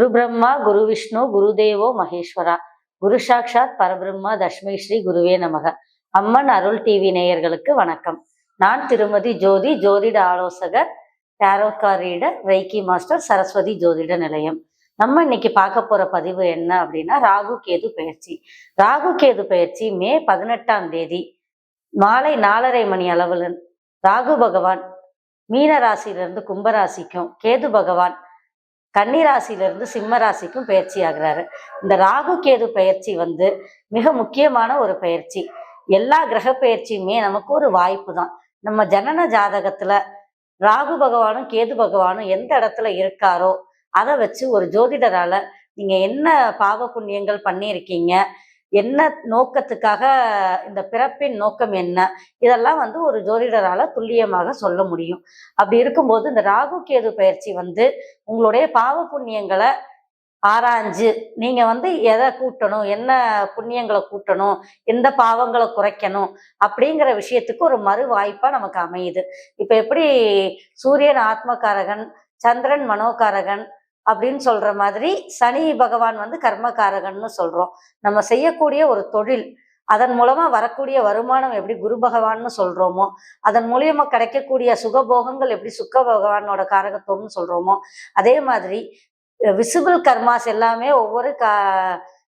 குரு பிரம்மா குரு விஷ்ணு குருதேவோ மகேஸ்வரா. குரு சாக்ஷாத் பரபிரம்மா தஷ்மை ஸ்ரீ குருவே நமக. அம்மன் அருள் டிவி நேயர்களுக்கு வணக்கம். நான் திருமதி ஜோதி ஜோதிட ஆலோசகர் டேரோக்கா ரீடர் ரெய்கி மாஸ்டர் சரஸ்வதி ஜோதிட நிலையம். நம்ம இன்னைக்கு பார்க்க போற பதிவு என்ன அப்படின்னா ராகு கேது பயிற்சி. ராகு கேது பயிற்சி மே பதினெட்டாம் தேதி மாலை நாலரை மணி அளவில் ராகு பகவான் மீன ராசியிலிருந்து கும்பராசிக்கும் கேது பகவான் கன்னிராசியிலிருந்து சிம்ம ராசிக்கும் பயிற்சி ஆகுறாரு இந்த ராகு கேது பயிற்சி வந்து மிக முக்கியமான ஒரு பயிற்சி. எல்லா கிரக பயிற்சியுமே நமக்கு ஒரு வாய்ப்பு தான். நம்ம ஜனன ஜாதகத்துல ராகு பகவானும் கேது பகவானும் எந்த இடத்துல இருக்காரோ அதை வச்சு ஒரு ஜோதிடரால நீங்க என்ன பாவ புண்ணியங்கள் பண்ணியிருக்கீங்க என்ன நோக்கத்துக்காக இந்த பிறப்பின் நோக்கம் என்ன? இதெல்லாம் வந்து ஒரு ஜோதிடரால துல்லியமாக சொல்ல முடியும். அப்படி இருக்கும்போது இந்த ராகு கேது பயிற்சி வந்து உங்களுடைய பாவ புண்ணியங்களை ஆராய்ஞ்சு நீங்க வந்து எதை கூட்டணும் என்ன புண்ணியங்களை கூட்டணும் எந்த பாவங்களை குறைக்கணும் அப்படிங்கிற விஷயத்துக்கு ஒரு மறு வாய்ப்பா நமக்கு அமையுது. இப்ப எப்படி சூரியன் ஆத்மகாரகன் சந்திரன் மனோகாரகன் அப்படின்னு சொல்ற மாதிரி சனி பகவான் வந்து கர்மகாரகன்னு சொல்றோம். நம்ம செய்யக்கூடிய ஒரு தொழில் அதன் மூலமா வரக்கூடிய வருமானம் எப்படி குரு பகவான்னு சொல்றோமோ அதன் மூலியமா கிடைக்கக்கூடிய சுகபோகங்கள் எப்படி சுக்க பகவானோட காரகத்துவம்னு சொல்றோமோ அதே மாதிரி விசிபிள் கர்மாஸ் எல்லாமே ஒவ்வொரு கா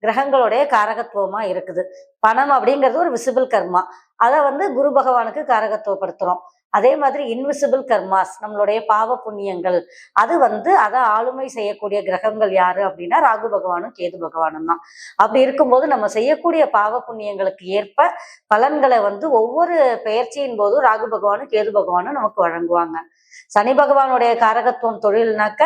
கிரகங்களுடைய காரகத்துவமா இருக்குது. பணம் அப்படிங்கிறது ஒரு விசிபிள் கர்மா அதை வந்து குரு பகவானுக்கு காரகத்துவப்படுத்துறோம். அதே மாதிரி இன்விசிபிள் கர்மாஸ் நம்மளுடைய பாவ புண்ணியங்கள் அது வந்து அதை ஆளுமை செய்யக்கூடிய கிரகங்கள் யாரு அப்படின்னா ராகு பகவானும் கேது பகவானும் தான். அப்படி இருக்கும்போது நம்ம செய்யக்கூடிய பாவ புண்ணியங்களுக்கு ஏற்ப பலன்களை வந்து ஒவ்வொரு பெயர்ச்சியின் போதும் ராகு பகவானும் கேது பகவானும் நமக்கு வழங்குவாங்க. சனி பகவானுடைய காரகத்துவம் தொழில்னாக்க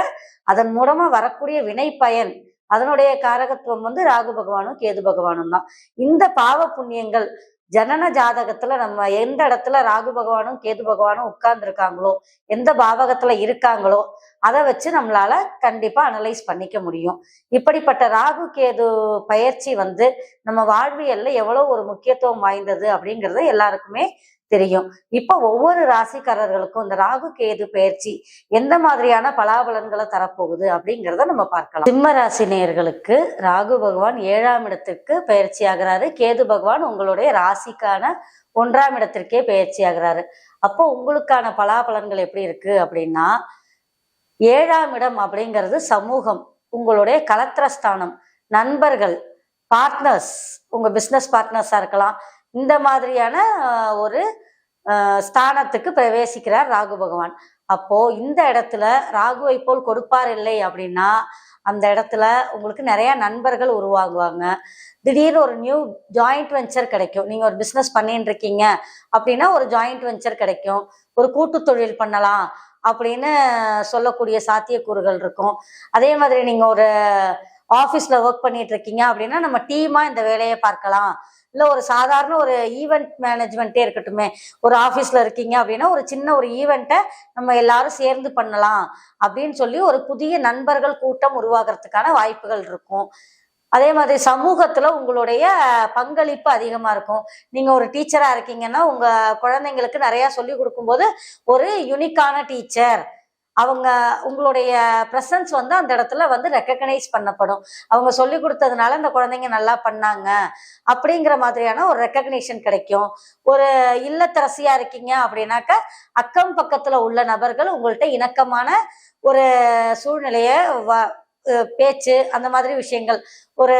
அதன் மூலமா வரக்கூடிய வினை பயன் அதனுடைய காரகத்துவம் வந்து ராகு பகவானும் கேது பகவானும் தான். இந்த பாவ புண்ணியங்கள் ஜனன ஜாதகத்துல நம்ம எந்த இடத்துல ராகு பகவானும் கேது பகவானும் உட்கார்ந்துருக்காங்களோ எந்த பாவகத்துல இருக்காங்களோ அதை வச்சு நம்மளால கண்டிப்பா அனலைஸ் பண்ணிக்க முடியும். இப்படிப்பட்ட ராகு கேது பயிற்சி வந்து நம்ம வாழ்வியல்ல எவ்வளவு ஒரு முக்கியத்துவம் வாய்ந்தது அப்படிங்கிறது எல்லாருக்குமே தெரியும். இப்போ ஒவ்வொரு ராசிக்காரர்களுக்கும் இந்த ராகு கேது பயிற்சி எந்த மாதிரியான பலாபலன்களை தரப்போகுது அப்படிங்கிறத நம்ம பார்க்கலாம். சிம்ம ராசி நேயர்களுக்கு ராகு பகவான் ஏழாம் இடத்திற்கு பயிற்சி ஆகிறாரு. கேது பகவான் உங்களுடைய ராசிக்கான ஒன்றாம் இடத்திற்கே பயிற்சி ஆகிறாரு. அப்போ உங்களுக்கான பலாபலன்கள் எப்படி இருக்கு அப்படின்னா ஏழாம் இடம் அப்படிங்கிறது சமூகம் உங்களுடைய கலத்திரஸ்தானம் நண்பர்கள் பார்ட்னர்ஸ் உங்கள் பிஸ்னஸ் பார்ட்னர்ஸாக இருக்கலாம். இந்த மாதிரியான ஒரு ஸ்தானத்துக்கு பிரவேசிக்கிறார் ராகு பகவான். அப்போ இந்த இடத்துல ராகுவை போல் கொடுப்பார் இல்லை அப்படின்னா அந்த இடத்துல உங்களுக்கு நிறைய நண்பர்கள் உருவாகுவாங்க. திடீர்னு ஒரு நியூ ஜாயிண்ட் வெஞ்சர் கிடைக்கும். நீங்க ஒரு பிஸ்னஸ் பண்ணிட்டு இருக்கீங்க அப்படின்னா ஒரு ஜாயிண்ட் வெஞ்சர் கிடைக்கும். ஒரு கூட்டு தொழில் பண்ணலாம் அப்படின்னு சொல்லக்கூடிய சாத்தியக்கூறுகள் இருக்கும். அதே மாதிரி நீங்க ஒரு ஆஃபீஸ்ல ஒர்க் பண்ணிட்டு இருக்கீங்க அப்படின்னா நம்ம டீமா இந்த வேலையை பார்க்கலாம். இல்லை ஒரு சாதாரண ஒரு ஈவெண்ட் மேனேஜ்மெண்ட்டே இருக்கட்டுமே ஒரு ஆஃபீஸில் இருக்கீங்க அப்படின்னா ஒரு சின்ன ஒரு ஈவெண்ட்டை நம்ம எல்லாரும் சேர்ந்து பண்ணலாம் அப்படின்னு சொல்லி ஒரு புதிய நண்பர்கள் கூட்டம் உருவாகிறதுக்கான வாய்ப்புகள் இருக்கும். அதே மாதிரி சமூகத்துல உங்களுடைய பங்களிப்பு அதிகமா இருக்கும். நீங்க ஒரு டீச்சரா இருக்கீங்கன்னா உங்க குழந்தைங்களுக்கு நிறைய சொல்லி கொடுக்கும்போது ஒரு யுனிக்கான டீச்சர் அவங்க உங்களுடைய ப்ரெசன்ஸ் வந்து அந்த இடத்துல வந்து ரெக்கக்னைஸ் பண்ணப்படும். அவங்க சொல்லி கொடுத்ததுனால அந்த குழந்தைங்க நல்லா பண்ணாங்க அப்படிங்கிற மாதிரியான ஒரு ரெக்கக்னேஷன் கிடைக்கும். ஒரு இல்லத்தரசியா இருக்கீங்க அப்படின்னாக்க அக்கம் பக்கத்துல உள்ள நபர்கள் உங்கள்கிட்ட இணக்கமான ஒரு சூழ்நிலையை வ பேச்சு அந்த மாதிரி விஷயங்கள். ஒரு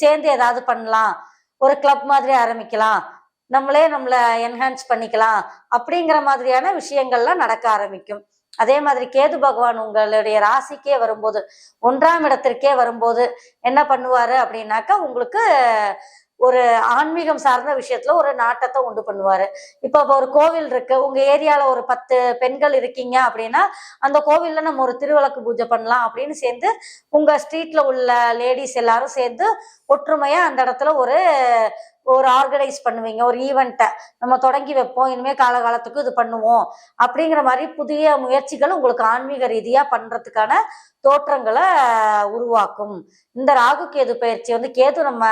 சேர்ந்து ஏதாவது பண்ணலாம். ஒரு கிளப் மாதிரி ஆரம்பிக்கலாம். நம்மளே நம்மளை என்ஹான்ஸ் பண்ணிக்கலாம். அப்படிங்கிற மாதிரியான விஷயங்கள்லாம் நடக்க ஆரம்பிக்கும். அதே மாதிரி கேது பகவான் உங்களுடைய ராசிக்கே வரும்போது ஒன்றாம் இடத்திற்கே வரும்போது என்ன பண்ணுவாரு அப்படின்னாக்கா உங்களுக்கு ஒரு ஆன்மீகம் சார்ந்த விஷயத்துல ஒரு நாட்டத்தை உண்டு பண்ணுவாரு. இப்போ ஒரு கோவில் இருக்கு உங்க ஏரியால ஒரு பத்து பெண்கள் இருக்கீங்க அப்படின்னா அந்த கோவில்ல நம்ம ஒரு திருவிளக்கு பூஜை பண்ணலாம் அப்படின்னு சேர்ந்து உங்க ஸ்ட்ரீட்ல உள்ள லேடிஸ் எல்லாரும் சேர்ந்து ஒற்றுமையா அந்த இடத்துல ஒரு ஒரு ஆர்கனைஸ் பண்ணுவீங்க ஒரு ஈவெண்ட்டை நம்ம தொடங்கி வைப்போம் இனிமேல் காலகாலத்துக்கு இது பண்ணுவோம் அப்படிங்கிற மாதிரி புதிய முயற்சிகள் உங்களுக்கு ஆன்மீக ரீதியாக பண்ணுறதுக்கான தோற்றங்களை உருவாக்கும். இந்த ராகு கேது பயிற்சி வந்து கேது நம்ம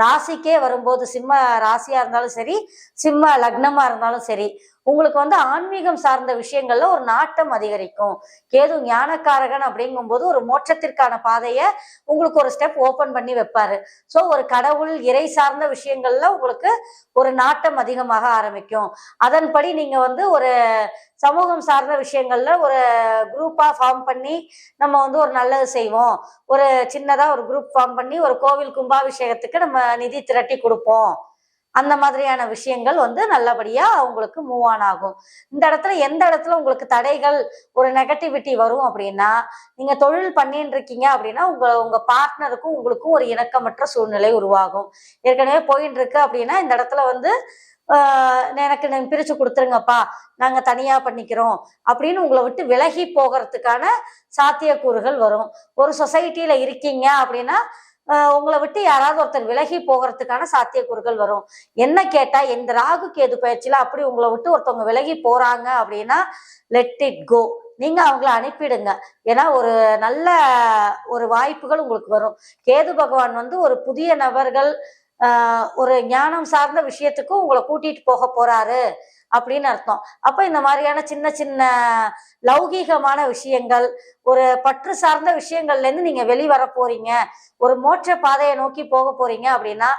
ராசிக்கே வரும்போது சிம்ம ராசியாக இருந்தாலும் சரி சிம்ம லக்னமாக இருந்தாலும் சரி உங்களுக்கு வந்து ஆன்மீகம் சார்ந்த விஷயங்கள்ல ஒரு நாட்டம் அதிகரிக்கும். கேது ஞானக்காரகன் அப்படிங்கும்போது ஒரு மோட்சத்திற்கான பாதையை உங்களுக்கு ஒரு ஸ்டெப் ஓபன் பண்ணி வைப்பாரு. ஸோ ஒரு கடவுள் இறை சார்ந்த விஷயங்கள்ல உங்களுக்கு ஒரு நாட்டம் அதிகமாக ஆரம்பிக்கும். அதன்படி நீங்க வந்து ஒரு சமூகம் சார்ந்த விஷயங்கள்ல ஒரு குரூப்பா ஃபார்ம் பண்ணி நம்ம வந்து ஒரு நல்லது செய்வோம். ஒரு சின்னதா ஒரு குரூப் ஃபார்ம் பண்ணி ஒரு கோவில் கும்பாபிஷேகத்துக்கு நம்ம நிதி திரட்டி கொடுப்போம். அந்த மாதிரியான விஷயங்கள் வந்து நல்லபடியா உங்களுக்கு மூவ் ஆன் ஆகும். இந்த இடத்துல எந்த இடத்துல உங்களுக்கு தடைகள் ஒரு நெகட்டிவிட்டி வரும் அப்படின்னா நீங்க தொழில் பண்ணிட்டு இருக்கீங்க அப்படின்னா உங்க உங்க பார்ட்னருக்கும் உங்களுக்கும் ஒரு இணக்கமற்ற சூழ்நிலை உருவாகும். ஏற்கனவே போயிட்டு இருக்கு அப்படின்னா இந்த இடத்துல வந்து எனக்கு நீங்கள் பிரித்து கொடுத்துருங்கப்பா நாங்கள் தனியாக பண்ணிக்கிறோம் அப்படின்னு உங்களை விட்டு விலகி போகிறதுக்கான சாத்தியக்கூறுகள் வரும். ஒரு சொசைட்டியில் இருக்கீங்க அப்படின்னா உங்களை விட்டு யாராவது ஒருத்தர் விலகி போகிறதுக்கான சாத்தியக்கூறுகள் வரும். என்ன கேட்டா இந்த ராகு கேது பயிற்சியில அப்படி உங்களை விட்டு ஒருத்தவங்க விலகி போறாங்க அப்படின்னா லெட் இட் கோ நீங்க அவங்கள அனுப்பிடுங்க. ஏன்னா ஒரு நல்ல ஒரு வாய்ப்புகள் உங்களுக்கு வரும். கேது பகவான் வந்து ஒரு புதிய நபர்கள் ஒரு ஞானம் சார்ந்த விஷயத்துக்கும் உங்களை கூட்டிட்டு போக போறாரு. அப்படின்னு அர்த்தம். அப்ப இந்த மாதிரியான சின்ன சின்ன லௌகீகமான விஷயங்கள் ஒரு பற்று சார்ந்த விஷயங்கள்ல இருந்து நீங்க வெளிவர போறீங்க ஒரு மோட்ச பாதையை நோக்கி போக போறீங்க அப்படின்னா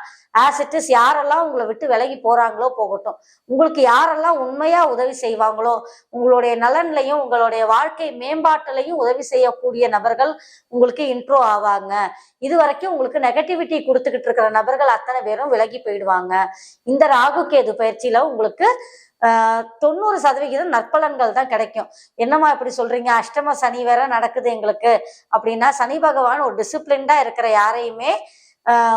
ஆஸ் இட் இஸ் யாரெல்லாம் உங்களை விட்டு விலகி போறாங்களோ போகட்டும். உங்களுக்கு யாரெல்லாம் உண்மையா உதவி செய்வாங்களோ உங்களுடைய நலன்லையும் உங்களுடைய வாழ்க்கை மேம்பாட்டிலையும் உதவி செய்யக்கூடிய நபர்கள் உங்களுக்கு இன்ட்ரோ ஆவாங்க. இது வரைக்கும் உங்களுக்கு நெகட்டிவிட்டி கொடுத்துக்கிட்டு இருக்கிற நபர்கள் அத்தனை பேரும் விலகி போயிடுவாங்க. இந்த ராகு கேது பயிற்சியில உங்களுக்கு தொண்ணூறு சதவிகிதம் நற்பலன்கள் தான் கிடைக்கும். என்னம்மா இப்படி சொல்றீங்க? அஷ்டம சனி வேற நடக்குது எங்களுக்கு. அப்படின்னா சனி பகவான் ஒரு டிசிப்ளின்டா இருக்கிற யாரையுமே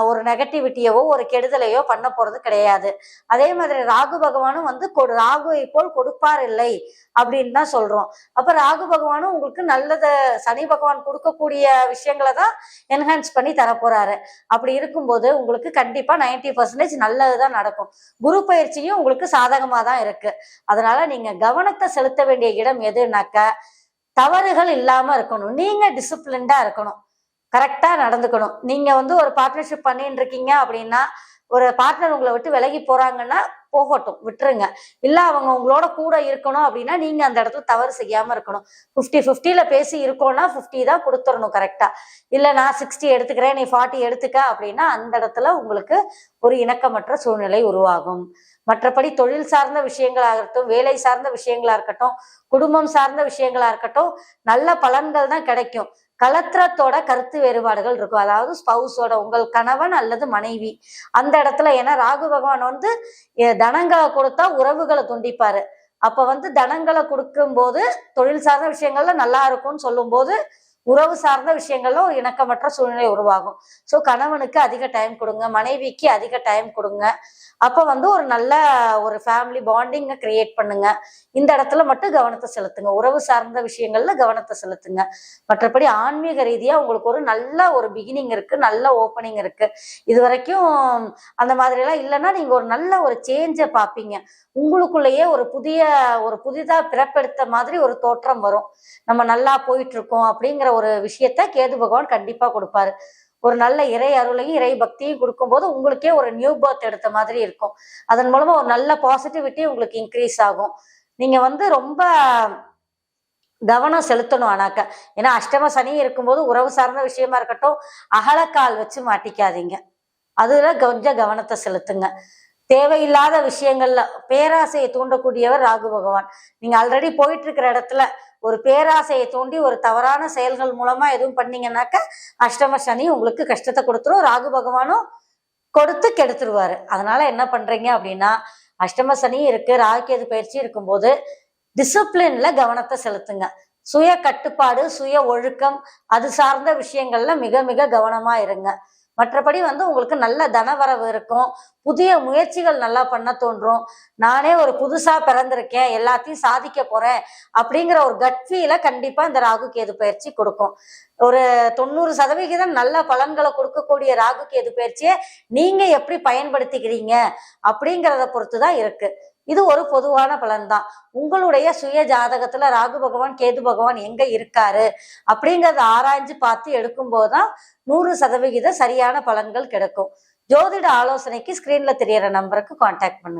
ஒரு நெகட்டிவிட்டியவோ ஒரு கெடுதலையோ பண்ண போறது கிடையாது. அதே மாதிரி ராகு பகவானும் வந்து கொடு ராகுவை போல் கொடுப்பார் இல்லை அப்படின்னு தான் சொல்றோம். அப்ப ராகு பகவானும் உங்களுக்கு நல்லத சனி பகவான் கொடுக்கக்கூடிய விஷயங்களை தான் என்ஹான்ஸ் பண்ணி தரப்போறாரு. அப்படி இருக்கும்போது உங்களுக்கு கண்டிப்பா நைன்டி பர்சன்டேஜ் நல்லதுதான் நடக்கும். குரு பயிற்சியும் உங்களுக்கு சாதகமா தான் இருக்கு. அதனால நீங்க கவனத்தை செலுத்த வேண்டிய இடம் எதுனாக்க தவறுகள் இல்லாம இருக்கணும். நீங்க டிசிப்ளின்டா இருக்கணும். கரெக்டாக நடந்துக்கணும். நீங்கள் வந்து ஒரு பார்ட்னர்ஷிப் பண்ணிட்டு இருக்கீங்க அப்படின்னா ஒரு பார்ட்னர் உங்களை விட்டு விலகி போகிறாங்கன்னா போகட்டும் விட்டுருங்க. இல்லை அவங்க உங்களோட கூட இருக்கணும் அப்படின்னா நீங்கள் அந்த இடத்துல தவறு செய்யாமல் இருக்கணும். ஃபிஃப்டி ஃபிஃப்டியில் பேசி இருக்கோம்னா ஃபிஃப்டி தான் கொடுத்துடணும் கரெக்டாக இல்லை நான் சிக்ஸ்டி எடுத்துக்கிறேன் நீ ஃபார்ட்டி எடுத்துக்க அப்படின்னா அந்த இடத்துல உங்களுக்கு ஒரு இணக்கமற்ற சூழ்நிலை உருவாகும். மற்றபடி தொழில் சார்ந்த விஷயங்களாக இருக்கட்டும் வேலை சார்ந்த விஷயங்களாக இருக்கட்டும் குடும்பம் சார்ந்த விஷயங்களாக இருக்கட்டும் நல்ல பலன்கள் தான் கிடைக்கும். கலத்திரத்தோட கருத்து வேறுபாடுகள் இருக்கும். அதாவது ஸ்பவுஸோட உங்கள் கணவன் அல்லது மனைவி. அந்த இடத்துல ஏன்னா ராகு பகவான் வந்து தனங்களை கொடுத்தா உறவுகளை துண்டிப்பாரு. அப்ப வந்து தனங்களை கொடுக்கும்போது தொழில் சார்ந்த விஷயங்கள்ல நல்லா இருக்கும்னு சொல்லும்போது உறவு சார்ந்த விஷயங்களும் இணக்கமற்ற சூழ்நிலை உருவாகும். ஸோ கணவனுக்கு அதிக டைம் கொடுங்க மனைவிக்கு அதிக டைம் கொடுங்க. அப்போ வந்து ஒரு நல்ல ஒரு ஃபேமிலி பாண்டிங்கை கிரியேட் பண்ணுங்க. இந்த இடத்துல மட்டும் கவனத்தை செலுத்துங்க. உறவு சார்ந்த விஷயங்கள்ல கவனத்தை செலுத்துங்க. மற்றபடி ஆன்மீக ரீதியாக உங்களுக்கு ஒரு நல்ல ஒரு பிகினிங் இருக்கு நல்ல ஓப்பனிங் இருக்கு. இது வரைக்கும் அந்த மாதிரிலாம் இல்லைன்னா நீங்க ஒரு நல்ல ஒரு சேஞ்சை பார்ப்பீங்க. உங்களுக்குள்ளேயே ஒரு புதிய ஒரு புதிதாக பிறப்பெடுத்த மாதிரி ஒரு தோற்றம் வரும். நம்ம நல்லா போயிட்டு இருக்கோம் அப்படிங்கிற ஒரு விஷயத்த கேது பகவான் கண்டிப்பா கொடுப்பாரு. ஒரு நல்ல இறை அருளையும் இறை பக்தியும் கொடுக்கும்போது உங்களுக்கே ஒரு நியூ பர்த் எடுத்த மாதிரி இருக்கும். அதன் மூலமா ஒரு நல்ல பாசிட்டிவிட்டி உங்களுக்கு இன்க்ரீஸ் ஆகும். நீங்க வந்து ரொம்ப கவனம் செலுத்தணும் ஆனாக்க. ஏன்னா அஷ்டம சனி இருக்கும்போது உறவு சார்ந்த விஷயமா இருக்கட்டும் அகலக்கால் வச்சு மாட்டிக்காதீங்க. அதுல கொஞ்சம் கவனத்தை செலுத்துங்க. தேவையில்லாத விஷயங்கள்ல பேராசையை தூண்டக்கூடியவர் ராகு பகவான். நீங்க ஆல்ரெடி போயிட்டு இருக்கிற இடத்துல ஒரு பேராசையை தூண்டி ஒரு தவறான செயல்கள் மூலமா எதுவும் பண்ணீங்கன்னாக்க அஷ்டம சனி உங்களுக்கு கஷ்டத்தை கொடுத்துரும். ராகு பகவானும் கொடுத்து கெடுத்துருவாரு. அதனால என்ன பண்றீங்க அப்படின்னா அஷ்டம சனி இருக்கு ராகுக்கேது பயிற்சி இருக்கும்போது டிசிப்ளின்ல கவனத்தை செலுத்துங்க. சுய கட்டுப்பாடு சுய ஒழுக்கம் அது சார்ந்த விஷயங்கள்ல மிக மிக கவனமா இருங்க. மற்றபடி வந்து உங்களுக்கு நல்ல தனவரவு இருக்கும். புதிய முயற்சிகள் நல்லா பண்ண தோன்றும். நானே ஒரு புதுசா பிறந்திருக்கேன். எல்லாத்தையும் சாதிக்க போறேன் அப்படிங்கிற ஒரு கட் ஃபீலை கண்டிப்பா இந்த ராகு கேது பயிற்சி கொடுக்கும். ஒரு தொண்ணூறு சதவிகிதம் நல்ல பலன்களை கொடுக்கக்கூடிய ராகு கேது பயிற்சியை நீங்க எப்படி பயன்படுத்திக்கிறீங்க அப்படிங்கிறத பொறுத்து தான் இருக்கு. இது ஒரு பொதுவான பலன் தான் உங்களுடைய சுய ஜாதகத்துல ராகு பகவான் கேது பகவான் எங்க இருக்காரு அப்படிங்கறத ஆராய்ஞ்சு பார்த்து எடுக்கும்போது தான் நூறு சதவிகித சரியான பலன்கள் கிடைக்கும். ஜோதிட ஆலோசனைக்கு ஸ்கிரீன்ல தெரியற நம்பருக்கு கான்டாக்ட் பண்ணுங்க.